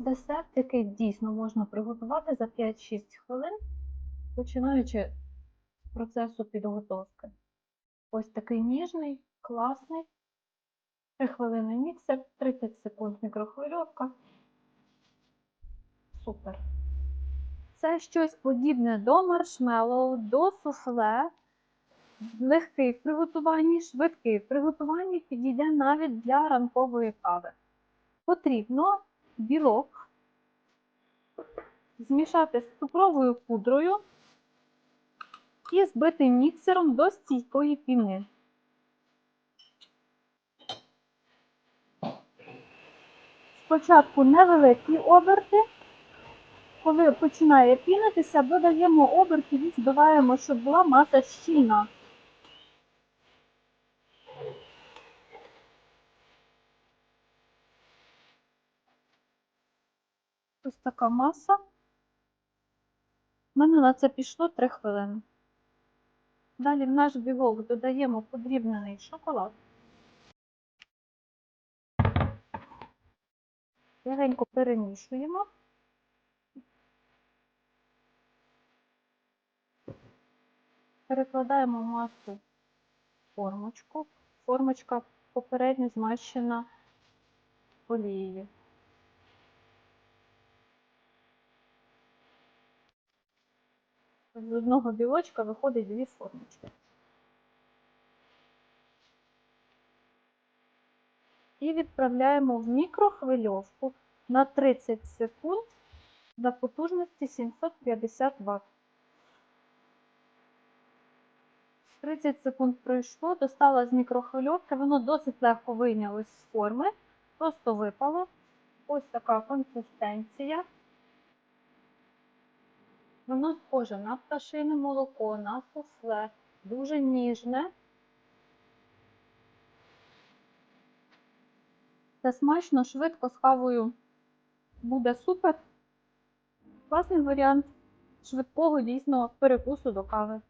Десерт, який дійсно можна приготувати за 5-6 хвилин, починаючи з процесу підготовки. Ось такий ніжний, класний. 3 хвилини міксер, 30 секунд мікрохвильовка. Супер. Це щось подібне до маршмеллоу, до суфле. Легкий в приготуванні, швидкий в приготуванні підійде навіть для ранкової кави. Потрібно білок змішати з цукровою пудрою і збити міксером до стійкої піни. Спочатку невеликі оберти. Коли починає пінитися, додаємо обертів і збиваємо, щоб була маса щільна. Ось така маса. У мене на це пішло 3 хвилини. Далі в наш білок додаємо подрібнений шоколад. Легенько перемішуємо. Перекладаємо масу в формочку. Формочка попередньо змащена олією. З одного білочка виходить дві формочки. І відправляємо в мікрохвильовку на 30 секунд до потужності 750 Вт. 30 секунд пройшло, достала з мікрохвильовки, воно досить легко вийнялось з форми, просто випало. Ось така консистенція. Воно схоже на пташине молоко, на суфле, дуже ніжне. Це смачно, швидко з хавою буде супер. Класний варіант швидкого дійсно перекусу до кави.